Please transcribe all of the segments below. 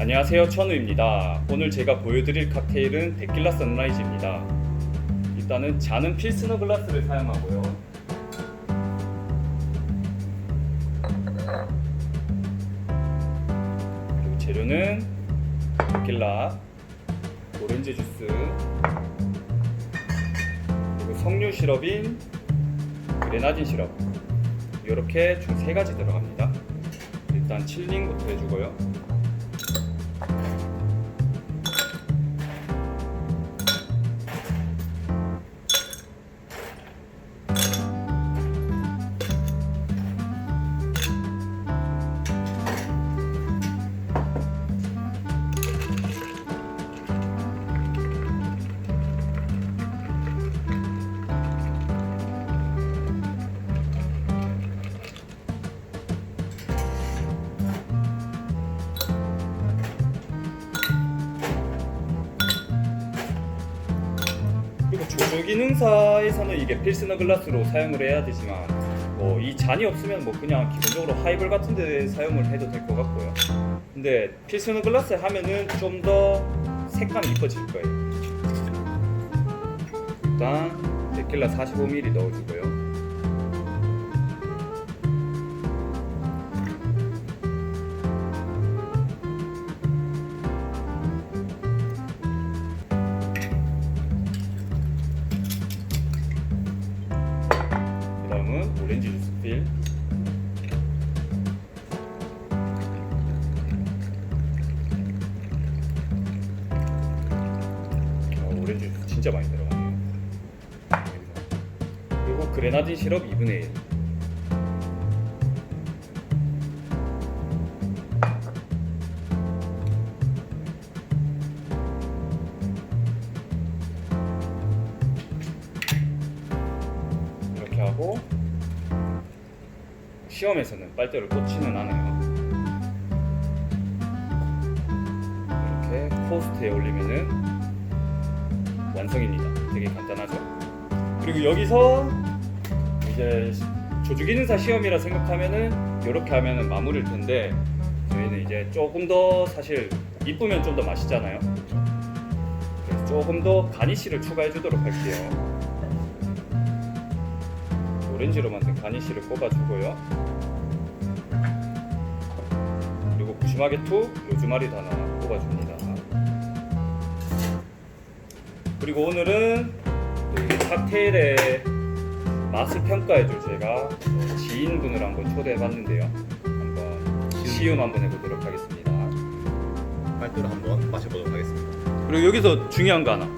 안녕하세요 천우입니다. 오늘 제가 보여드릴 칵테일은 데킬라 선라이즈입니다. 일단은 잔은 필스너 글라스를 사용하고요. 그리고 재료는 데킬라 오렌지 주스 그리고 석류 시럽인 그레나딘 시럽. 이렇게 총세 가지 들어갑니다. 일단 칠링부터 해주고요 그리고 조조 기능사에서는 이게 필스너 글라스로 사용을 해야 되지만 뭐 이 잔이 없으면 뭐 그냥 기본적으로 하이볼 같은 데 사용을 해도 될 것 같고요. 근데 필스너 글라스 하면은 좀 더 색감이 이뻐질 거예요. 일단 데킬라 45ml 넣어주고요. 오렌지 주스 필. 어, 오렌지 주스 진짜 많이 들어가네요 그리고 그레나딘 시럽 2분의 1 이렇게 하고 시험에서는 빨대를 꽂지는 않아요. 이렇게 코스트에 올리면은 완성입니다. 되게 간단하죠? 그리고 여기서 이제 조주기능사 시험이라 생각하면은 이렇게 하면은 마무리일 텐데 저희는 이제 조금 더 사실 이쁘면 좀 더 맛있잖아요. 그래서 조금 더 가니쉬를 추가해 주도록 할게요. 오렌지로 만든 가니쉬를 꼽아주고요. 그리고 부심하게 투 로즈마리도 하나 꼽아줍니다. 그리고 오늘은 그 칵테일의 맛을 평가해줄 제가 지인분을 한번 초대해봤는데요. 한번 시음 한번 해보도록 하겠습니다. 빨대로 한번 마셔보도록 하겠습니다. 그리고 여기서 중요한 거 하나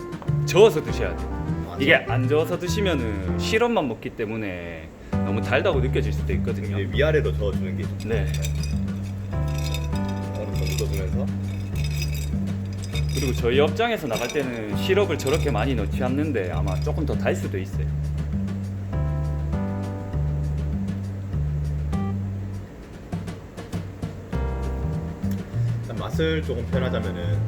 저어서 드셔야 돼요. 아, 이게 안 저어서 드시면은 시럽만 먹기 때문에 너무 달다고 느껴질 수도 있거든요. 이제 위아래로 저어주는 게 좋죠. 네. 얼음 더 묻어주면서 그리고 저희 업장에서 나갈 때는 시럽을 저렇게 많이 넣지 않는데 아마 조금 더 달 수도 있어요. 일단 맛을 조금 표현하자면은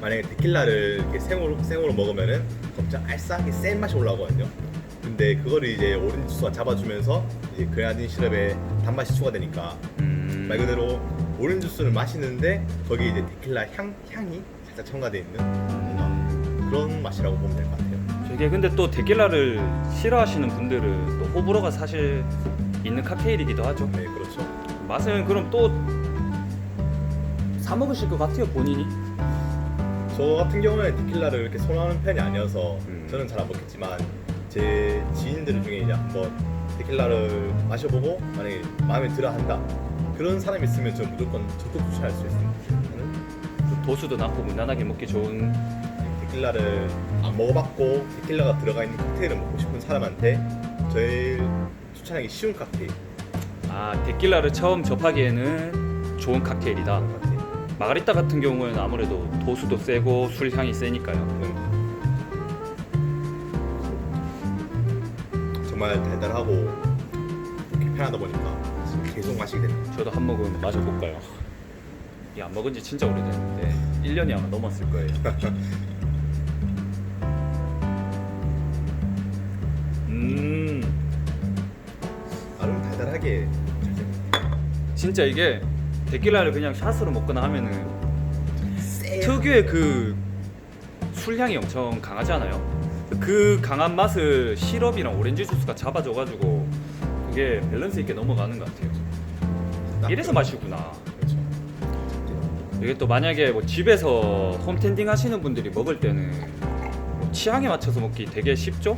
만약에 데킬라를 이렇게 생으로 생으로 먹으면은 엄청 알싸하게 센 맛이 올라오거든요. 근데 그거를 이제 오렌지 주스가 잡아주면서 이제 그라딘 시럽에 단맛이 추가되니까 음, 말 그대로 오렌지 주스를 마시는데 거기에 이제 데킬라 향 향이 살짝 첨가돼 있는 뭔가 그런 맛이라고 보면 될 것 같아요. 저게 근데 또 데킬라를 싫어하시는 분들은 또 호불호가 사실 있는 칵테일이기도 하죠. 네, 그렇죠. 맛은 그럼 또 사 먹으실 것 같아요 본인이. 저 같은 경우에는 데킬라를 이렇게 선호하는 편이 아니어서 음. 저는 잘 안 먹겠지만 제 지인들 중에 이제 한번 데킬라를 마셔보고 만약에 마음에 들어 한다 그런 사람이 있으면 저는 무조건 적극 추천할 수 있습니다. 저는 도수도 낮고 무난하게 먹기 좋은 데킬라를 안 먹어봤고 데킬라가 들어가 있는 칵테일을 먹고 싶은 사람한테 제일 추천하기 쉬운 칵테일 아 데킬라를 처음 접하기에는 좋은 칵테일이다. 마가리타 같은 경우에는 아무래도 도수도 세고 술 향이 세니까요. 정말 달달하고 이렇게 편하다 보니까 지금 계속 마시게 됩니다. 저도 한 모금 마셔볼까요? 이 안 먹은 지 진짜 오래됐는데 1년이 아마 넘었을 거예요. 음, 나름 달달하게 잘 됩니다. 진짜 이게 데킬라를 그냥 샷으로 먹거나 하면은 쎄. 특유의 그 술향이 엄청 강하잖아요. 그 강한 맛을 시럽이랑 오렌지 주스가 잡아줘가지고 그게 밸런스 있게 넘어가는 것 같아요. 이래서 맛이구나. 그렇죠. 이게 또 만약에 뭐 집에서 홈텐딩 하시는 분들이 먹을 때는 뭐 취향에 맞춰서 먹기 되게 쉽죠?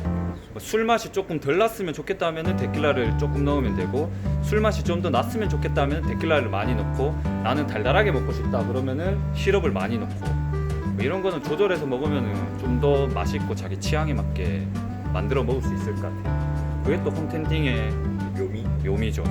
뭐술 맛이 조금 덜 났으면 좋겠다 하면은 데킬라를 조금 넣으면 되고 술 맛이 좀 더 났으면 좋겠다 하면 데킬라를 많이 넣고 나는 달달하게 먹고 싶다 그러면은 시럽을 많이 넣고 뭐 이런 거는 조절해서 먹으면은 좀 더 맛있고 자기 취향에 맞게 만들어 먹을 수 있을 것 같아요. 그게 또 홈텐딩의 묘미. 묘미죠.